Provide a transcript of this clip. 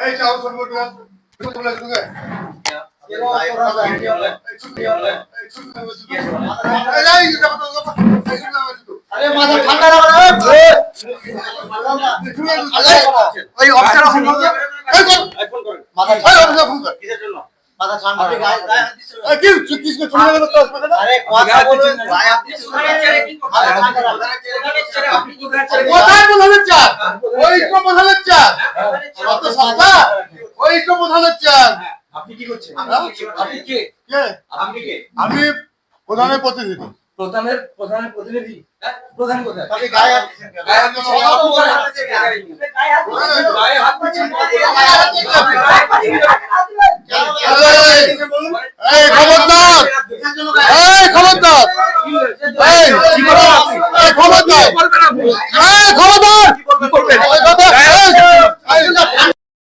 এই চাও সরবো ঢুকে ঢুকে ঢুকে এই ছুটি এই ছুটি এই যাই এটা তো। এই ছুটি আরে মাথা ঠান্ডা লাগা রে ওই অফিসার ফোন করে এই কর ফোন করেন। মাথা এই ফোন কর কিসের জন্য? মাথা ঠান্ডা আপনি গায়ে গায়ে হাত দিচ্ছেন এই কি চুক্তি করে গেল তো হাসপাতালে আরে কথা বলুন। গায়ে হাত দিচ্ছেন মাথা ঠান্ডা লাগা কোথায় প্রধানের চাল ওই তো প্রধানের চাল আপনার সস্তা ওই তো প্রধানের চান হ্যাঁ, আপনি কি করছেন? আপনি কে আপনি কে? আমি প্রধানের প্রতিনিধি। প্রধানের প্রধানের প্রতিনিধি? হ্যাঁ, প্রধান কোথায়? খবরদার! খবরদার! খবরদার!